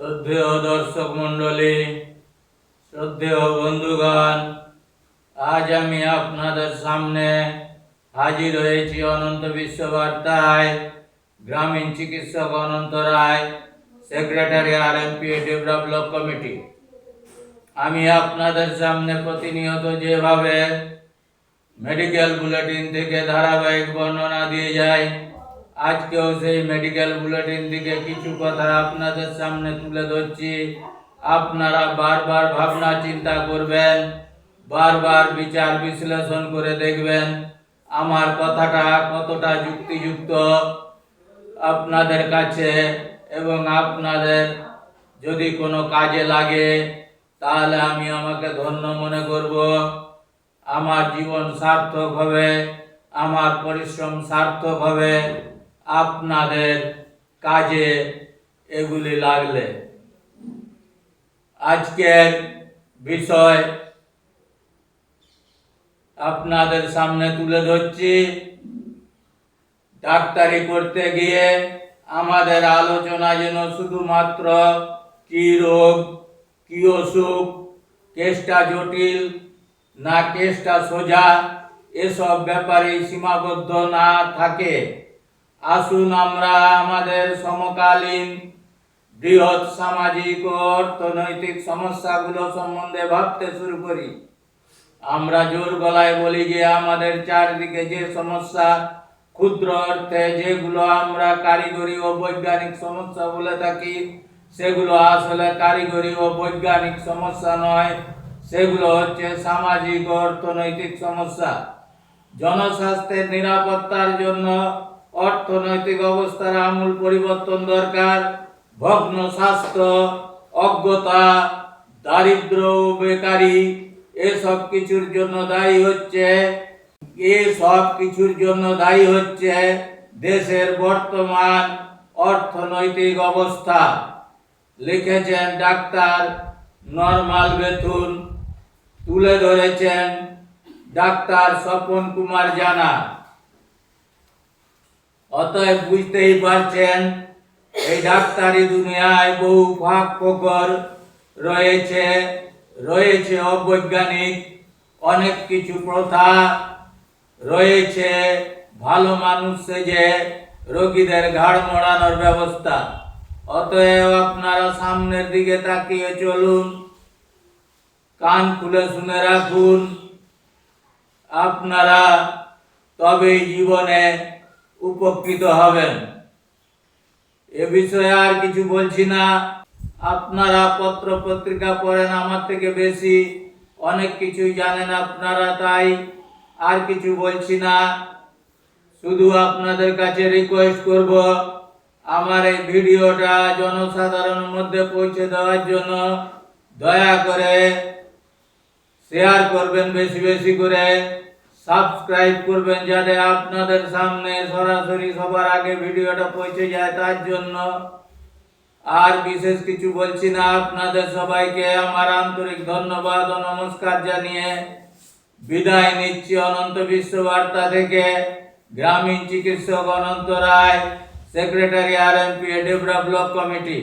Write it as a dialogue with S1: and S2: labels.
S1: শ্রদ্ধেয় দর্শক মণ্ডলী, শ্রদ্ধেয় বন্ধুগণ, আজ আমি আপনাদের সামনে হাজির হয়েছি অনন্ত বিশ্ববার্তায়, গ্রামীণ চিকিৎসক Ananta Roy, secretary R M P develop committee. আমি আপনাদের সামনে প্রতিনিয়ত যেভাবে মেডিকেল বুলেটিন থেকে ধারাবাহিক বর্ণনা দিয়ে যাই আজকেও সেই মেডিকেল বুলেটিন থেকে কিছু কথা আপনাদের সামনে তুলে ধরছি। আপনারা বারবার ভাবনা চিন্তা করবেন, বারবার বিচার বিশ্লেষণ করে দেখবেন আমার কথাটা কতটা যুক্তিযুক্ত আপনাদের কাছে এবং আপনাদের যদি কোনো কাজে লাগে, তাহলে আমি আমাকে ধন্য মনে করব। আমার জীবন সার্থক হবে, আমার পরিশ্রম সার্থক হবে। আপনাদের কাজে এগুলি লাগলে। আজকের বিষয় আপনাদের সামনে তুলে ধরছি। ডাক্তারি করতে গিয়ে আমাদের আলোচনা যেন শুধুমাত্র কি রোগ, কি অসুখ, কেসটা জটিল না কেসটা সোজা, এসব ব্যাপারে সীমাবদ্ধ না থাকে। আসুন আমরা আমাদের সমকালীন বৃহৎ সামাজিক ও অর্থনৈতিক সমস্যাগুলো সম্বন্ধে ভাবতে শুরু করি। আমরা জোর গলায় বলি যে, আমাদের চারদিকে যে সমস্যা, ক্ষুদ্র অর্থে যেগুলো আমরা কারিগরি ও বৈজ্ঞানিক সমস্যা বলে থাকি, সেগুলো আসলে কারিগরি ও বৈজ্ঞানিক সমস্যা নয়, সেগুলো হচ্ছে সামাজিক অর্থনৈতিক সমস্যা। জনস্বাস্থ্যের নিরাপত্তার জন্য অর্থনৈতিক অবস্থার আমূল পরিবর্তন দরকার। ভগ্ন স্বাস্থ্য, অজ্ঞতা, দারিদ্র বেকারি, এসব কিছুর জন্য দায়ী হচ্ছে। এসব কিছুর জন্য দায়ী হচ্ছে দেশের বর্তমান অর্থনৈতিক অবস্থা। লিখেছেন ডাক্তার নরমাল বেথুন, তুলে ধরেছেন ডাক্তার স্বপন কুমার জানা। অতএব বুঝতেই পারছেন, এই ডাক্তারি দুনিয়ায় বহু ফোকর রয়েছে রয়েছে অবৈজ্ঞানিক, অনেক কিছু প্রথা রয়েছে, ভালো মানুষ যে রোগীদের ঘাড় মোড়ানোর ব্যবস্থা। অতএব আপনারা সামনের দিকে তাকিয়ে চলুন, কান খুলে শুনে রাখুন। আপনারা তবেই জীবনে উপকৃত হবেন। এ বিষয়ে আর কিছু বলছি না। আপনারা পত্র পত্রিকা পড়েন, আমার থেকে বেশি অনেক কিছুই জানেন আপনারা, তাই আর কিছু বলছি না। শুধু আপনাদের কাছে রিকোয়েস্ট করব আমার এই ভিডিওটা জনসাধারণের মধ্যে পৌঁছে দেওয়ার জন্য। দয়া করে শেয়ার করবেন বেশি বেশি করে। সাবস্ক্রাইব করবেন যাতে আপনাদের সামনে সরাসরি সবার আগে ভিডিওটা পৌঁছে যায় তার জন্য। আর বিশেষ কিছু বলছি না, আপনাদের সবাইকে আমার আন্তরিক ধন্যবাদ ও নমস্কার জানিয়ে বিদায় নিচ্ছি অনন্ত বিশ্ব বার্তা থেকে। গ্রামীণ চিকিৎসক Ananta Roy, secretary R M P develop block committee.